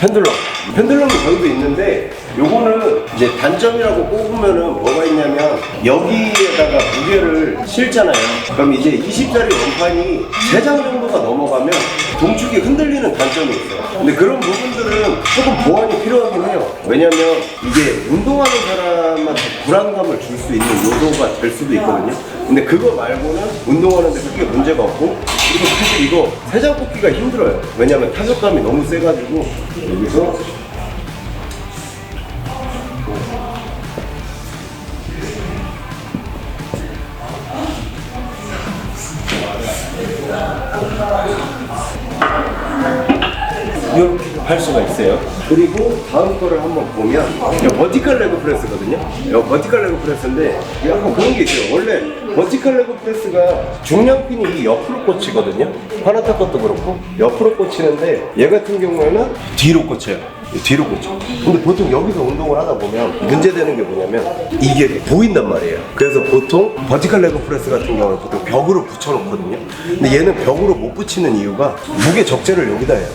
펜들럼. 펜들럼이 저희도 있는데 요거는 이제 단점이라고 꼽으면은 뭐가 있냐면 여기에다가 무게를 실잖아요. 그럼 이제 20짜리 원판이 3장 정도가 넘어가면 동축이 흔들리는 단점이 있어요. 근데 그런 부분들은 조금 보완이 필요하긴 해요. 왜냐면 이게 운동하는 사람한테 불안감을 줄 수 있는 요소가 될 수도 있거든요. 근데 그거 말고는 운동하는데 크게 문제가 없고 그리고 사실 이거 세장 꽂기가 힘들어요. 왜냐면 타격감이 너무 세가지고 여기서 할 수가 있어요. 그리고 다음 거를 한번 보면 이거 버티컬 레그 프레스거든요. 이거 버티컬 레그 프레스인데 약간 그런 게 있어요. 원래 버티컬 레그 프레스가 중량핀이 이 옆으로 꽂히거든요. 파나타 것도 그렇고 옆으로 꽂히는데 얘 같은 경우에는 뒤로 꽂혀요. 뒤로 꽂혀. 근데 보통 여기서 운동을 하다 보면 문제되는 게 뭐냐면 이게 보인단 말이에요. 그래서 보통 버티컬 레그 프레스 같은 경우는 보통 벽으로 붙여놓거든요. 근데 얘는 벽으로 못 붙이는 이유가 무게 적재를 여기다 해요.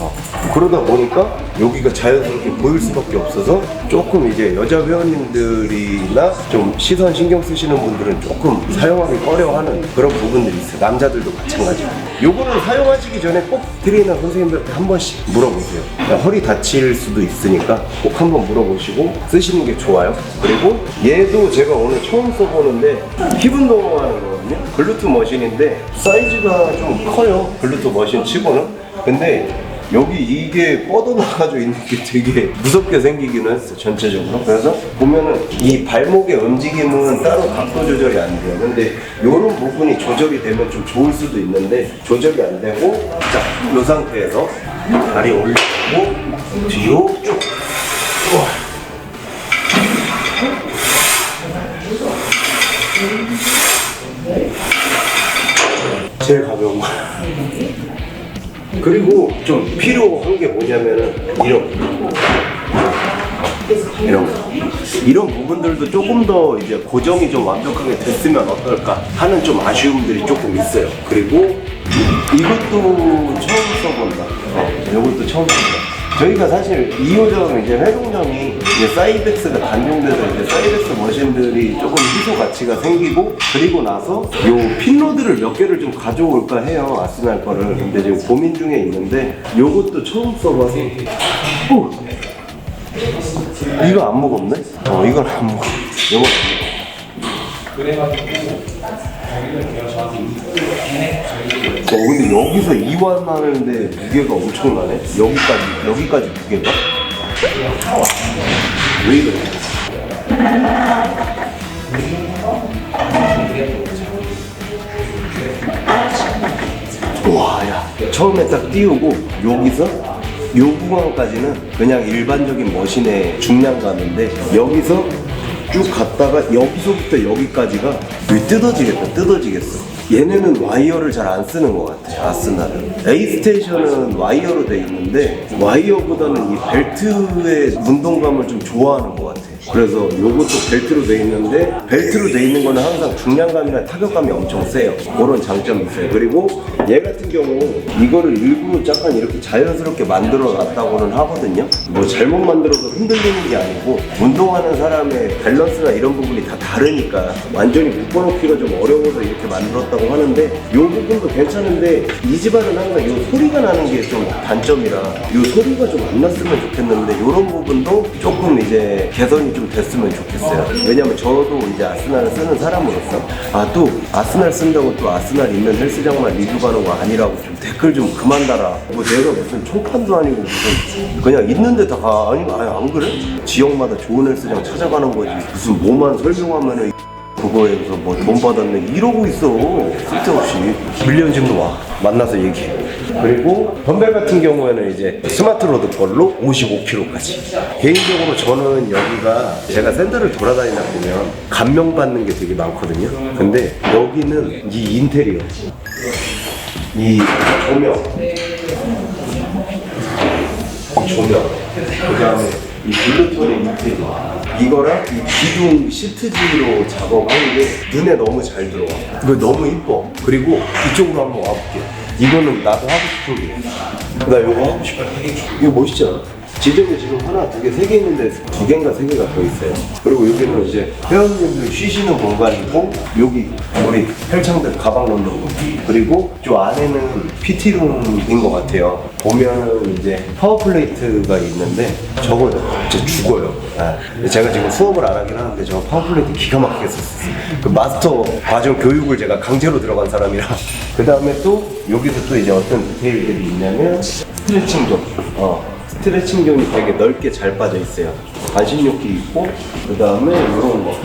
어, 그러다 보니까 여기가 자연스럽게 보일 수밖에 없어서 조금 이제 여자 회원님들이나 좀 시선 신경 쓰시는 분들은 조금 사용하기 꺼려하는 그런 부분들이 있어요. 남자들도 마찬가지고. 요거는 사용하시기 전에 꼭 트레이너 선생님들한테 한 번씩 물어보세요. 허리 다칠 수도 있으니까 꼭 한 번 물어보시고 쓰시는 게 좋아요. 그리고 얘도 제가 오늘 처음 써보는데 힙 운동하는 거거든요. 글루트 머신인데 사이즈가 좀 커요. 글루트 머신 치고는. 근데 여기 이게 뻗어나가지고 있는 게 되게 무섭게 생기기는 했어 전체적으로. 그래서 보면은 이 발목의 움직임은 따로 각도 조절이 안 돼요. 근데 이런 부분이 조절이 되면 좀 좋을 수도 있는데 조절이 안 되고 자이 상태에서 다리 올리고 뒤로 쭉 우와. 제일 가벼운 거 그리고 좀 필요한 게 뭐냐면은 이런 이런 거. 이런 부분들도 조금 더 이제 고정이 좀 완벽하게 됐으면 어떨까 하는 좀 아쉬움들이 조금 있어요. 그리고 이것도 처음 써본다. 어, 이것도 처음 써본다. 저희가 사실 2호점 이제 회동점이 이제 사이벡스가 단종돼서 이제 사이벡스 머신들이 조금 희소 가치가 생기고 그리고 나서 요 핀로드를 몇 개를 좀 가져올까 해요 아스날 거를 근데 지금 고민 중에 있는데 요것도 처음 써봐서 오! 이거 안 무겁네? 어 이건 안 무거워 요거 어 근데 여기서 이완 하는데 무게가 엄청나네 여기까지 여기까지 무게가 왜 이래 와, 야. 처음에 딱 띄우고 여기서 요 구간까지는 그냥 일반적인 머신의 중량감인데 여기서 쭉 갔다가 여기서부터 여기까지가 여기 뜯어지겠다, 뜯어지겠어. 얘네는 와이어를 잘 안 쓰는 것 같아, 아스날은. A 스테이션은 와이어로 돼 있는데 와이어보다는 이 벨트의 운동감을 좀 좋아하는 것 같아. 그래서 요것도 벨트로 돼 있는데 벨트로 돼 있는 거는 항상 중량감이나 타격감이 엄청 세요. 그런 장점이 있어요. 그리고 얘 같은 경우 이거를 일부러 약간 이렇게 자연스럽게 만들어 놨다고는 하거든요. 뭐 잘못 만들어서 흔들리는 게 아니고 운동하는 사람의 밸런스나 이런 부분이 다 다르니까 완전히 묶어놓기가 좀 어려워서 이렇게 만들었다고 하는데 요 부분도 괜찮은데 이 집안은 항상 요 소리가 나는 게 좀 단점이라 요 소리가 좀 안 났으면 좋겠는데 요런 부분도 조금 이제 개선이 좀 됐으면 좋겠어요. 왜냐면 저도 이제 아스날을 쓰는 사람으로서 아 또 아스날 쓴다고 또 아스날 있는 헬스장만 리뷰하는 거 아니라고 좀 댓글 좀 그만 달아. 뭐 내가 무슨 총판도 아니고 무슨 그냥 있는데 다 가. 아니 아니 안 그래? 지역마다 좋은 헬스장 찾아가는 거지. 무슨 뭐만 설명하면은 그거에서 뭐 돈 받았네 이러고 있어 쓸데없이 밀리언 와 만나서 얘기해 그리고 덤벨 같은 경우에는 이제 스마트 로드 걸로 55kg까지. 개인적으로 저는 여기가 제가 샌들을 돌아다니다 보면 감명받는 게 되게 많거든요. 근데 여기는 이 인테리어 이 조명 이 조명 그 다음에 이 블루톤의 인테리어. 이거랑 이 기둥 시트지로 작업한 게 눈에 너무 잘 들어와. 이거 너무 이뻐. 그리고 이쪽으로 한번 와볼게요 이거는 나도 하고 싶은 게. 나 이거 하고 싶어. 이거 멋있잖아. 지점에 지금 하나, 두 개, 세 개 있는데 두 개인가 세 개가 더 있어요. 그리고 여기는 이제 회원님들 쉬시는 공간이고 여기 우리 헬창들 가방 넣는 거 그리고 저 안에는 PT룸인 것 같아요. 보면은 이제 파워플레이트가 있는데 저거 진짜 죽어요. 아, 제가 지금 수업을 안 하긴 하는데 저 파워플레이트 기가 막히게 썼어요. 그 마스터 과정 교육을 제가 강제로 들어간 사람이라. 그 다음에 또 여기서 또 이제 어떤 디테일들이 있냐면 스트레칭 존. 어, 스트레칭 존이 되게 넓게 잘 빠져 있어요. 반신욕기 있고 그 다음에 이런 거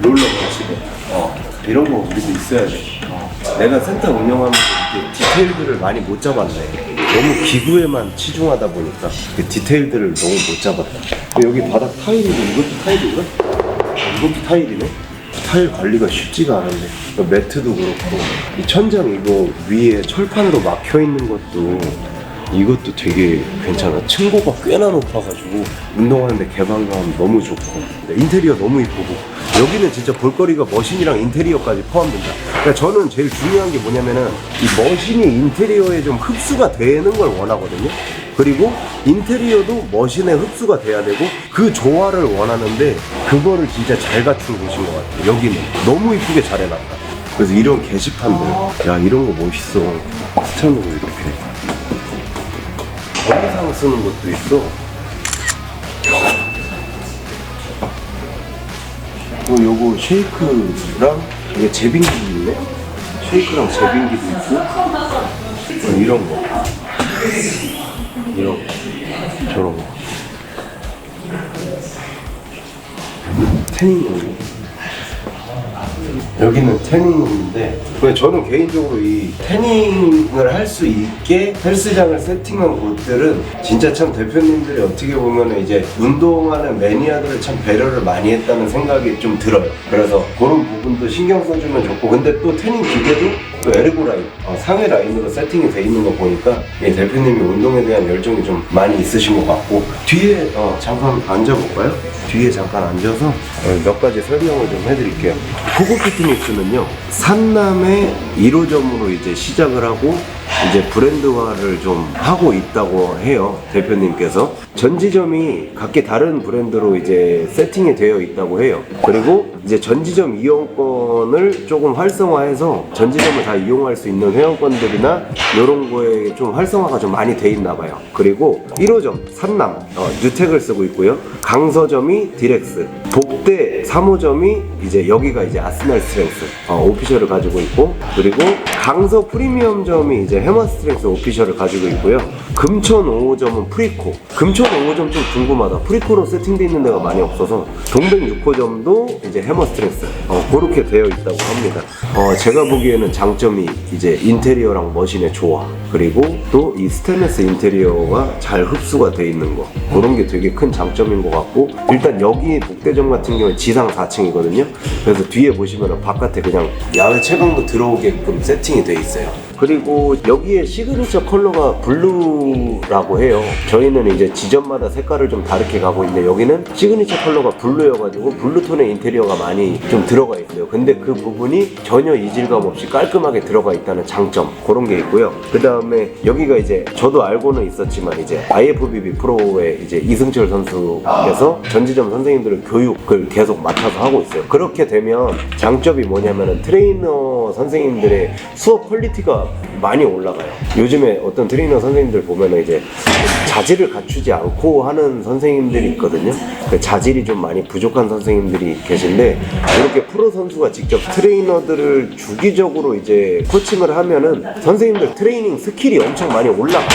롤러 거치대. 어, 이런 거 우리도 있어야 돼. 어. 내가 센터 운영하면서 이렇게 디테일들을 많이 못 잡았네. 너무 기구에만 치중하다 보니까 그 디테일들을 너무 못 잡았다. 여기 바닥 타일이고 이것도 타일인가? 어, 이것도 타일이네. 타일 관리가 쉽지가 않은데 그 매트도 그렇고 이 천장 이거 위에 철판으로 막혀 있는 것도 이것도 되게 괜찮아. 층고가 꽤나 높아가지고 운동하는데 개방감 너무 좋고 인테리어 너무 이쁘고 여기는 진짜 볼거리가 머신이랑 인테리어까지 포함된다. 그러니까 저는 제일 중요한 게 뭐냐면은 이 머신이 인테리어에 좀 흡수가 되는 걸 원하거든요. 그리고 인테리어도 머신에 흡수가 돼야 되고 그 조화를 원하는데 그거를 진짜 잘 갖춘 곳인 것 같아요. 여기는 너무 이쁘게 잘 해놨다. 그래서 이런 게시판들, 야 이런 거 멋있어. 스탠드로 이렇게. 거기상 쓰는 것도 있어. 또 요거 쉐이크랑 이게 제빙기도 있네. 쉐이크랑 제빙기도 있고 어, 이런 거, 이런 거, 저런 거. 태닝룸. 여기는 태닝룸인데 근데 저는 개인적으로 이 태닝을 할 수 있게 헬스장을 세팅한 곳들은 진짜 참 대표님들이 어떻게 보면 이제 운동하는 매니아들을 참 배려를 많이 했다는 생각이 좀 들어요 그래서 그런 부분도 신경 써주면 좋고 근데 또 태닝 기계도 또 에르고 라인 어, 상해 라인으로 세팅이 돼 있는 거 보니까 이 대표님이 운동에 대한 열정이 좀 많이 있으신 것 같고 뒤에 어, 잠깐 앉아볼까요? 뒤에 잠깐 앉아서 어, 몇 가지 설명을 좀 해드릴게요. 코고 피트니스는요 산남의 1호점으로 이제 시작을 하고 이제 브랜드화를 좀 하고 있다고 해요 대표님께서. 전 지점이 각기 다른 브랜드로 이제 세팅이 되어 있다고 해요. 그리고 이제 전지점 이용권을 조금 활성화해서 전지점을 다 이용할 수 있는 회원권들이나 이런 거에 좀 활성화가 좀 많이 돼 있나 봐요. 그리고 1호점 산남 어, 뉴텍을 쓰고 있고요. 강서점이 디렉스 복대 3호점이 이제 여기가 이제 아스날 스트렝스 어, 오피셜을 가지고 있고 그리고 강서 프리미엄점이 이제 해머 스트렝스 오피셜을 가지고 있고요. 금천 5호점은 프리코. 금천 5호점 좀 궁금하다. 프리코로 세팅돼 있는 데가 많이 없어서 동백 6호점도 이제 해머 스트렝스 어, 그렇게 되어 있다고 합니다. 어, 제가 보기에는 장점이 이제 인테리어랑 머신의 조화 그리고 또 이 스테인레스 인테리어가 잘 흡수가 돼 있는 거 그런 게 되게 큰 장점인 것 같고 일단 여기 복대점 같은 경우는 지상 4층이거든요. 그래서 뒤에 보시면 바깥에 그냥 야외 채광도 들어오게끔 세팅이 돼 있어요 그리고 여기에 시그니처 컬러가 블루라고 해요. 저희는 이제 지점마다 색깔을 좀 다르게 가고 있는데 여기는 시그니처 컬러가 블루여가지고 블루톤의 인테리어가 많이 좀 들어가 있어요. 근데 그 부분이 전혀 이질감 없이 깔끔하게 들어가 있다는 장점 그런 게 있고요. 그 다음에 여기가 이제 저도 알고는 있었지만 이제 IFBB 프로의 이제 이승철 선수께서 전지점 선생님들을 교육을 계속 맡아서 하고 있어요. 그렇게 되면 장점이 뭐냐면은 트레이너 선생님들의 수업 퀄리티가 많이 올라가요. 요즘에 어떤 트레이너 선생님들 보면은 이제 자질을 갖추지 않고 하는 선생님들이 있거든요. 그 자질이 좀 많이 부족한 선생님들이 계신데 이렇게 프로 선수가 직접 트레이너들을 주기적으로 이제 코칭을 하면은 선생님들 트레이닝 스킬이 엄청 많이 올라가요.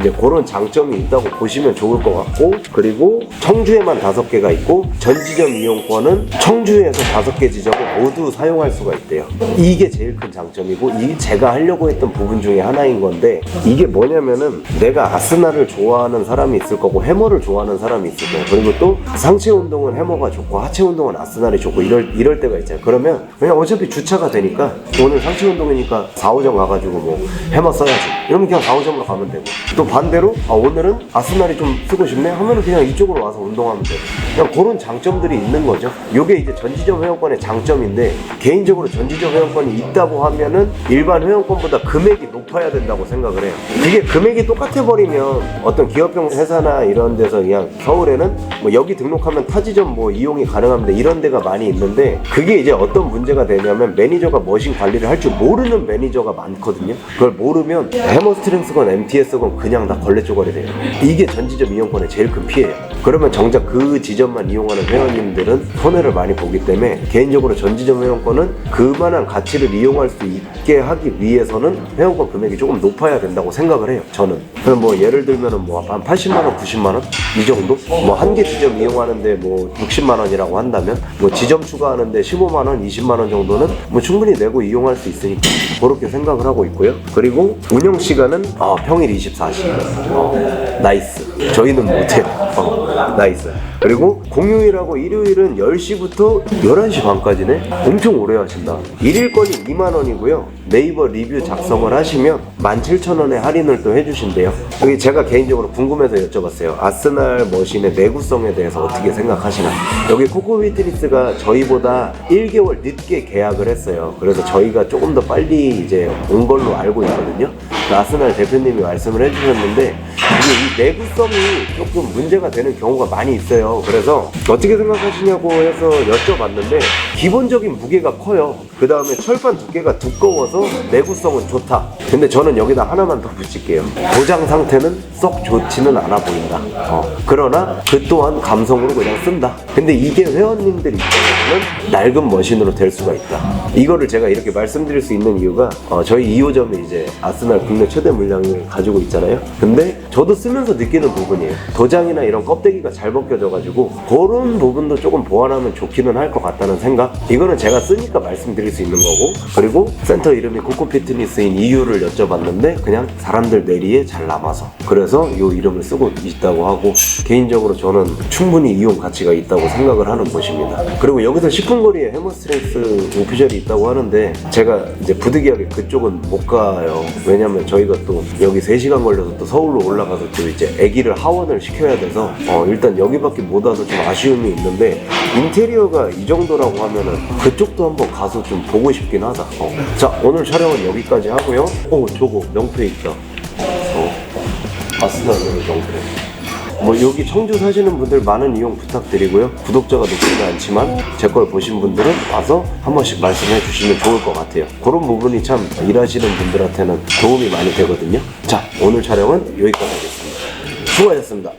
이제 그런 장점이 있다고 보시면 좋을 것 같고 그리고 청주에만 다섯 개가 있고 전지점 이용권은 청주에서 다섯 개 지점을 모두 사용할 수가 있대요. 이게 제일 큰 장점이고 이게 제가 하려고 했던 부분 중에 하나인 건데 이게 뭐냐면은 내가 아스날을 좋아하는 사람이 있을 거고 해머를 좋아하는 사람이 있을 거고 그리고 또 상체 운동은 해머가 좋고 하체 운동은 아스날이 좋고 이럴, 이럴 때가 있잖아요. 그러면 그냥 어차피 주차가 되니까 오늘 상체 운동이니까 4, 5점 가가지고 뭐 해머 써야지. 이러면 그냥 4, 5점으로 가면 되고. 또 반대로 아 오늘은 아스날이 좀 쓰고 싶네 하면은 그냥 이쪽으로 와서 운동하면 되고 그냥 그런 장점들이 있는 거죠. 요게 이제 전지점 회원권의 장점인데 개인적으로 전지점 회원권이 있다고 하면은 일반 회원권보다 금액이 높아야 된다고 생각을 해요. 이게 금액이 똑같아 버리면 어떤 기업형 회사나 이런 데서 그냥 겨울에는 뭐 여기 등록하면 타지점 뭐 이용이 가능합니다 이런 데가 많이 있는데 그게 이제 어떤 문제가 되냐면 매니저가 머신 관리를 할 줄 모르는 매니저가 많거든요. 그걸 모르면 해머스트렝스건 MTS건 그냥 다 걸레 쪼가리 돼요. 이게 전지점 이용권의 제일 큰 피해예요. 그러면 정작 그 지점 만 이용하는 회원님들은 손해를 많이 보기 때문에 개인적으로 전지점 회원권은 그만한 가치를 이용할 수 있게 하기 위해서는 회원권 금액이 조금 높아야 된다고 생각을 해요. 저는. 그럼 뭐 예를 들면은 뭐 한 80만 원, 90만 원 이 정도? 뭐 한 개 지점 이용하는데 뭐 60만 원이라고 한다면 뭐 지점 추가하는데 15만 원, 20만 원 정도는 뭐 충분히 내고 이용할 수 있으니까 그렇게 생각을 하고 있고요. 그리고 운영 시간은 어, 평일 24시. 어, 나이스. 저희는 못해요. 어, 나이스. 그리고 공휴일하고 일요일은 10시부터 11시 반까지네? 엄청 오래 하신다. 1일권이 2만 원이고요. 네이버 리뷰 작성을 하시면 17,000원에 할인을 또 해주신대요. 여기 제가 개인적으로 궁금해서 여쭤봤어요. 아스날 머신의 내구성에 대해서 어떻게 생각하시나? 여기 코코비트리스가 저희보다 1개월 늦게 계약을 했어요. 그래서 저희가 조금 더 빨리 이제 온 걸로 알고 있거든요. 그 아스날 대표님이 말씀을 해주셨는데 이게 이 내구성이 조금 문제가 되는 경우가 많이 있어요. 그래서 어떻게 생각하시냐고 해서 여쭤봤는데 기본적인 무게가 커요. 그 다음에 철판 두께가 두꺼워서 내구성은 좋다. 근데 저는 여기다 하나만 더 붙일게요. 고장 상태는 썩 좋지는 않아 보인다. 어. 그러나 그 또한 감성으로 그냥 쓴다. 근데 이게 회원님들 입장에서는 낡은 머신으로 될 수가 있다. 이거를 제가 이렇게 말씀드릴 수 있는 이유가 어, 저희 2호점이 이제 아스날 국내 최대 물량을 가지고 있잖아요. 근데 저도 쓰면서 느끼는 부분이에요. 도장이나 이런 껍데기가 잘 벗겨져가지고 그런 부분도 조금 보완하면 좋기는 할 것 같다는 생각. 이거는 제가 쓰니까 말씀드릴 수 있는 거고. 그리고 센터 이름이 코코 피트니스인 이유를 여쭤봤는데 그냥 사람들 내리에 잘 남아서. 그래서 이 이름을 쓰고 있다고 하고 개인적으로 저는 충분히 이용 가치가 있다고 생각을 하는 곳입니다. 그리고 여기서 10분 거리에 해머스트렝스 오피셜이 있다고 하는데 제가 이제 부득이하게 그쪽은 못 가요. 왜냐면 저희가 또 여기 3시간 걸려서 또 서울로 올라 가서 또 이제 아기를 하원을 시켜야 돼서 어, 일단 여기밖에 못 와서 좀 아쉬움이 있는데 인테리어가 이 정도라고 하면은 그쪽도 한번 가서 좀 보고 싶긴 하다. 어. 자 오늘 촬영은 여기까지 하고요. 어 저거 명패 있다. 어. 아스날 명패. 뭐 여기 청주 사시는 분들 많은 이용 부탁드리고요. 구독자가 높지는 않지만 제 걸 보신 분들은 와서 한 번씩 말씀해 주시면 좋을 것 같아요. 그런 부분이 참 일하시는 분들한테는 도움이 많이 되거든요. 자 오늘 촬영은 여기까지 하겠습니다. 수고하셨습니다.